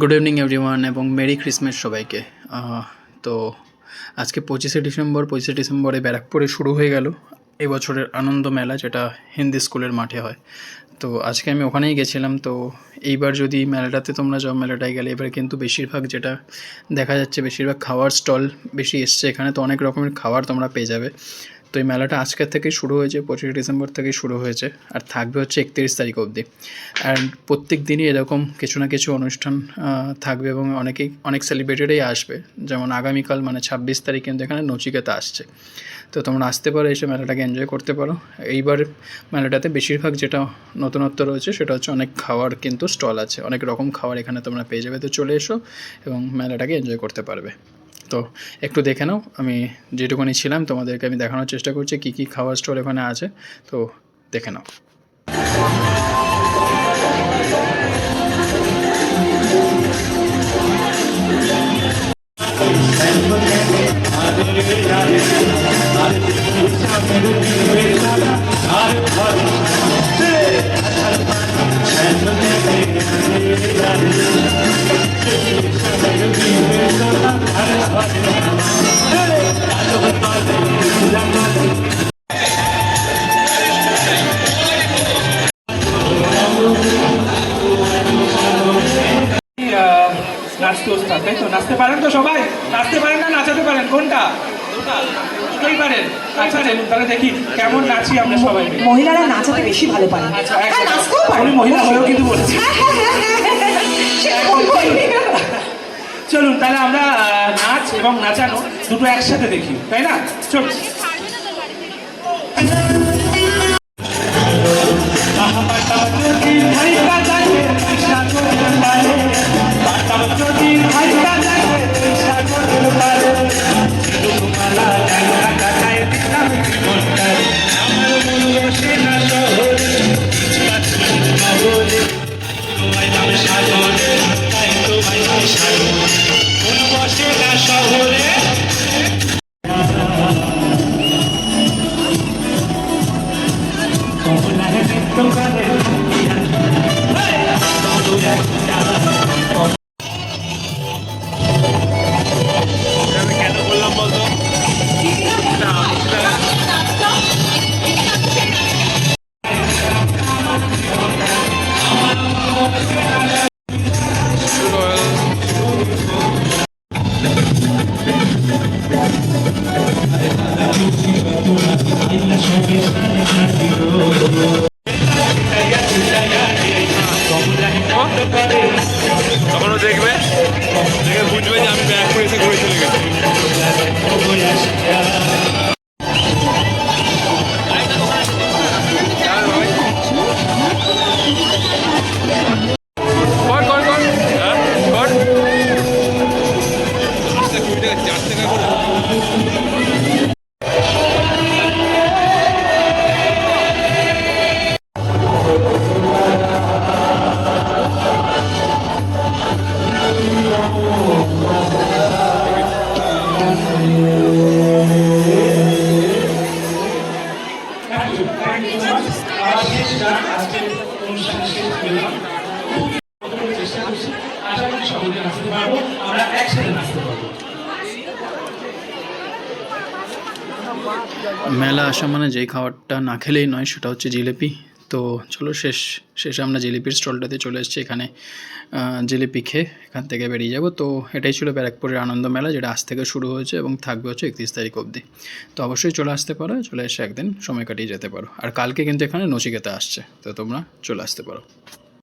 Good evening everyone এবং merry Christmas সবাইকে। তো আজকে পঁচিশে ডিসেম্বর, পঁচিশে ডিসেম্বরে ব্যারাকপুরে শুরু হয়ে গেল এই বছরের আনন্দ মেলা, যেটা হিন্দি স্কুলের মাঠে হয়। তো আজকে আমি ওখানেই গেছিলাম, তো এইবার যদি মেলাটাতে তোমরা যাও, মেলাটায় গেলে এবারে কিন্তু বেশিরভাগ যেটা দেখা যাচ্ছে, বেশিরভাগ খাওয়ার স্টল বেশি এসছে এখানে, তো অনেক রকমের খাবার তোমরা পেয়ে যাবে। তো এই মেলাটা আজকের থেকেই শুরু হয়েছে, পঁচিশে ডিসেম্বর থেকেই শুরু হয়েছে আর থাকবে হচ্ছে একত্রিশ তারিখ অবধি। অ্যান্ড প্রত্যেক দিনই এরকম কিছু না কিছু অনুষ্ঠান থাকবে এবং অনেকেই, অনেক সেলিব্রিটিরাই আসবে। যেমন আগামীকাল মানে ছাব্বিশ তারিখ কিন্তু এখানে নচিকেতা আসছে। তো তোমরা আসতে পারো, এসে মেলাটাকে এনজয় করতে পারো। এইবার মেলাটাতে বেশিরভাগ যেটা নতুনত্ব রয়েছে সেটা হচ্ছে অনেক খাওয়ার কিন্তু স্টল আছে। অনেক রকম খাবার এখানে তোমরা পেয়ে যাবে। তো চলে এসো এবং মেলাটাকে এনজয় করতে পারবে। তো একটু দেখে নাও, আমি যেটুকুনি ছিলাম তোমাদেরকে আমি দেখানোর চেষ্টা করছি কী কী খাওয়ার স্টল এখানে আছে, তো দেখে নাও। নাচতে ওস্তাদ তাই তো নাচতে পারেন তো সবাই নাচতে পারেন না নাচাতে পারেন কোনটা দুটোই পারেন আচ্ছা চলুন তাহলে দেখি কেমন নাচি আমরা সবাই মহিলারা নাচাতে বেশি ভালো পারে আচ্ছা হ্যাঁ, একদম। নাচতেও পারে আমি মহিলা হয়েও কিন্তু বলছি হ্যাঁ, হ্যাঁ, হ্যাঁ, হ্যাঁ, হ্যাঁ, হ্যাঁ, সেটা বলবোই। চলুন তাহলে আমরা নাচ এবং নাচানো দুটো একসাথে দেখি তাই না চলুন তখন ও দেখবে? দেখে বুঝবে যে আমি চার টাকা। মেলা আসা মানে যেই খাবারটা না খেলেই নয়, সেটা হচ্ছে জিলিপি। তো চলো শেষ, শেষে আমরা জিলিপির স্টলটাতে চলে এসেছি। এখানে জিলিপি খেয়ে এখান থেকে বেরিয়ে যাব। তো এটাই ছিল ব্যারাকপুরের আনন্দ মেলা, যেটা আজ থেকে শুরু হয়েছে এবং থাকবে হচ্ছে একত্রিশ তারিখ অবধি। তো অবশ্যই চলে আসতে পারো, চলে এসে একদিন সময় কাটিয়ে যেতে পারো। আর কালকে কিন্তু এখানে নচিকেতা আসছে, তো তোমরা চলে আসতে পারো।